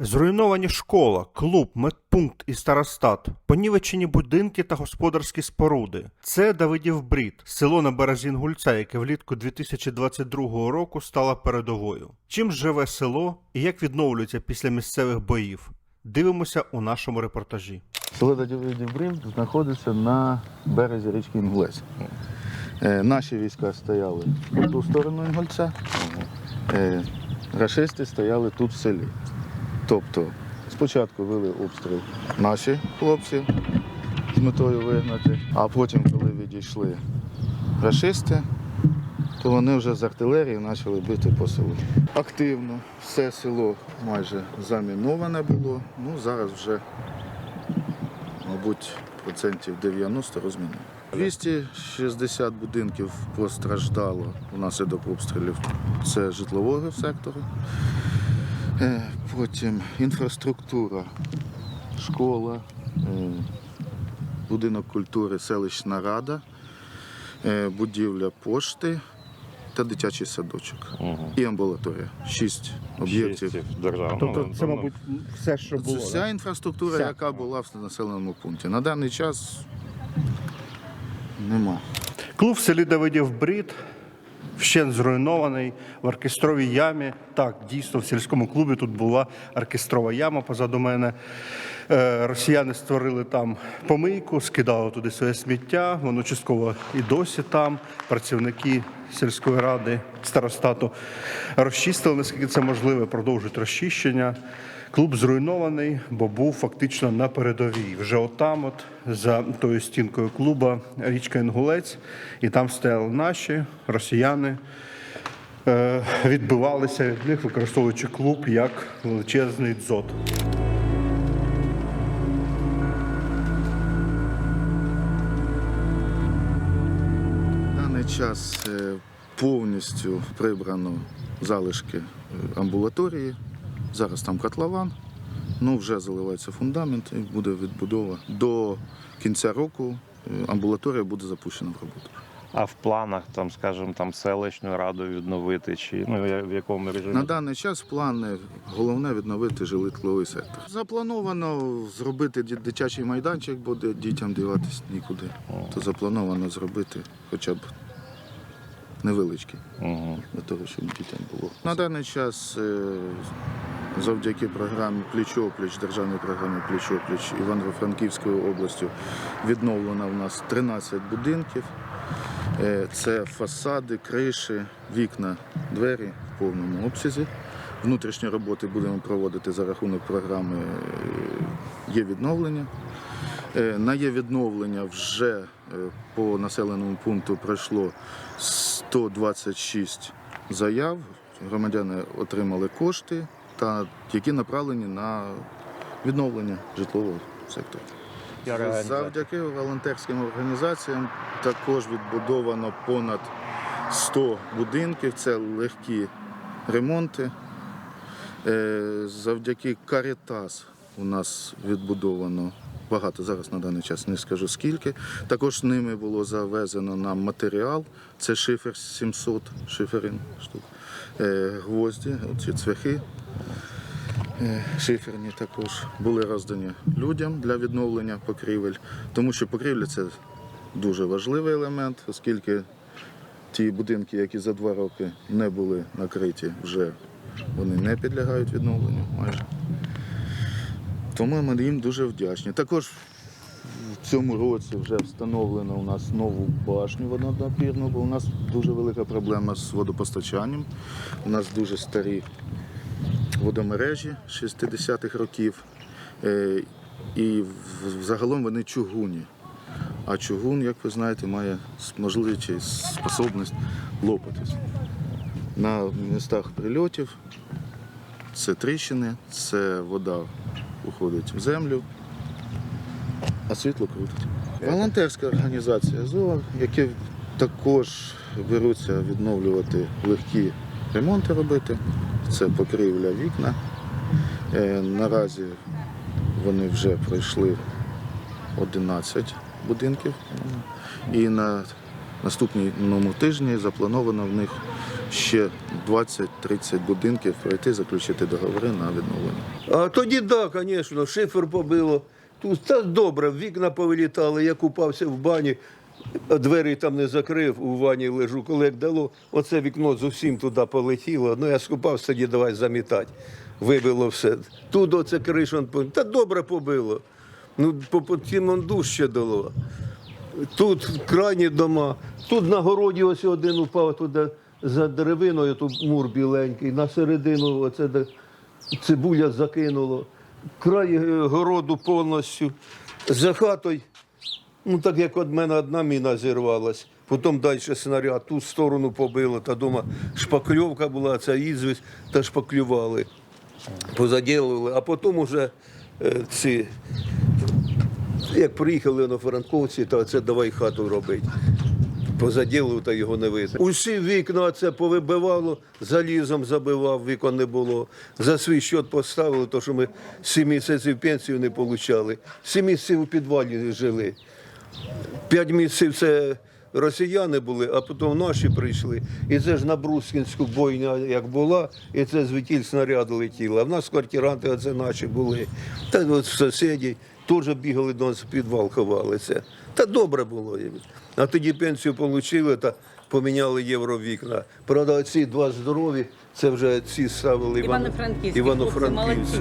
Зруйновані школа, клуб, медпункт і старостат, понівечені будинки та господарські споруди. Це Давидів Брід, село на березі Інгульця, яке влітку 2022 року стало передовою. Чим живе село і як відновлюється після місцевих боїв? Дивимося у нашому репортажі. Село Давидів Брин знаходиться на березі річки Інгулець. Е, наші війська стояли по ту сторону Інгульця, е, рашисти стояли тут в селі. Тобто спочатку вели обстріл наші хлопці з метою вигнати, а потім, коли відійшли рашисти, то вони вже з артилерії почали бити по селу. Активно все село майже заміноване було. Ну, зараз вже мабуть, процентів 90 розмінено. 260 будинків постраждало внаслідок обстрілів. Це житлового сектору. Е, Потім інфраструктура, школа, е, будинок культури, селищна рада, е, будівля пошти та дитячий садочок. Угу. І амбулаторія. Шість об'єктів. державного. Тобто, це, мабуть, все, що Це було. вся да? інфраструктура, Вся. яка була в населеному пункті. На даний час нема. Клуб в селі Давидів Брід вщент зруйнований в оркестровій ямі. Так, дійсно, в сільському клубі тут була оркестрова яма позаду мене. Е, Росіяни створили там помийку, скидали туди своє сміття. Воно частково і досі там. Працівники сільської ради, старостату розчистили, наскільки це можливо, продовжують розчищення. Клуб зруйнований, бо був фактично на передовій. Вже отам, от за тою стінкою клуба, річка Інгулець, і там стояли наші росіяни, е, відбивалися від них, використовуючи клуб як величезний дзот. Даний час е, повністю прибрано залишки е, амбулаторії. Зараз там котлован. Ну, вже заливається фундамент і буде відбудова. До кінця року е, амбулаторія буде запущена в роботу. А в планах, там, скажімо, там селищну раду відновити, чи ну в якому режимі? На даний час плани головне відновити житловий сектор. Заплановано зробити дитячий майданчик, буде дітям диватись нікуди. То заплановано зробити хоча б невеличкий Угу. для того, щоб дітям було. На даний час е, завдяки програмі Пліч-опліч, державній програмі Пліч-опліч Івано-Франківською областю відновлено в нас 13 будинків. Е, Це фасади, криші, вікна, двері в повному обсязі. Внутрішні роботи будемо проводити за рахунок програми е, є відновлення. Е, На є відновлення вже по населеному пункту пройшло 126 заяв. Громадяни отримали кошти, та які направлені на відновлення житлового сектору. Завдяки волонтерським організаціям також відбудовано понад 100 будинків. Це легкі ремонти. Е, Завдяки Карітас у нас відбудовано багато. Зараз на даний час не скажу скільки. Також ними було завезено нам матеріал. Це шифер 700 шиферин штук. Е, Гвозді, оці цвяхи. Е, Шиферні також були роздані людям для відновлення покрівель, тому що покрівля це дуже важливий елемент, оскільки ті будинки, які за два роки не були накриті, вже вони не підлягають відновленню майже. Тому ми їм дуже вдячні. Також в цьому році вже встановлено у нас нову башню водонапірну, бо у нас дуже велика проблема з водопостачанням. У нас дуже старі водомережі 60-х років. Е, І в- загалом вони чугуні. А чугун, як ви знаєте, має можливість способність лопатись. На містах прильотів це тріщини, це вода уходить в землю, а світло крутить. Волонтерська організація ЗОО, які також беруться відновлювати легкі ремонти робити. Це покрівля вікна. Е, Наразі вони вже пройшли 11 будинків. І на наступному тижні заплановано в них ще 20-30 будинків пройти, заключити договори на відновлення. А тоді так, да, звісно, шифер побило. Тут та добре, вікна повилітали, я купався в бані, двері там не закрив, у ванні лежу. Коли як дало, оце вікно зовсім туди полетіло. Ну я скупався тоді, давай замітати. Вибило все. Тут оце кришон, та добре побило. Ну, по, по тім он дужче дало. Тут крайні дома, тут на городі ось один упав туди за деревиною, тут мур біленький, на середину оце де цибуля закинуло. Край е, городу повністю. За хатою, ну так як від мене одна міна зірвалась, потім далі снаряд, ту сторону побило, та дома шпакльовка була, ця ізвість, та шпаклювали, позаділували, а потім уже е, ці як приїхали на франковці, то це давай хату робити. Позаділив та його не вийде. Усі вікна це повибивало, залізом забивав, вікон не було. За свій счет поставили, то що ми сім місяців пенсію не отримали. Сім місяців у підвалі жили. П'ять місяців це росіяни були, а потім наші прийшли. І це ж на Брускінську бойня як була, і це звідтіль снаряд летіло. А в нас квартиранти оце наші були. Та от сусіді теж бігали до нас в підвал, ховалися. Та добре було. їм. А тоді пенсію отримали та поміняли євровікна. Правда, ці два здорові, це вже ці ставили Івано- Івано-Франківські молодці.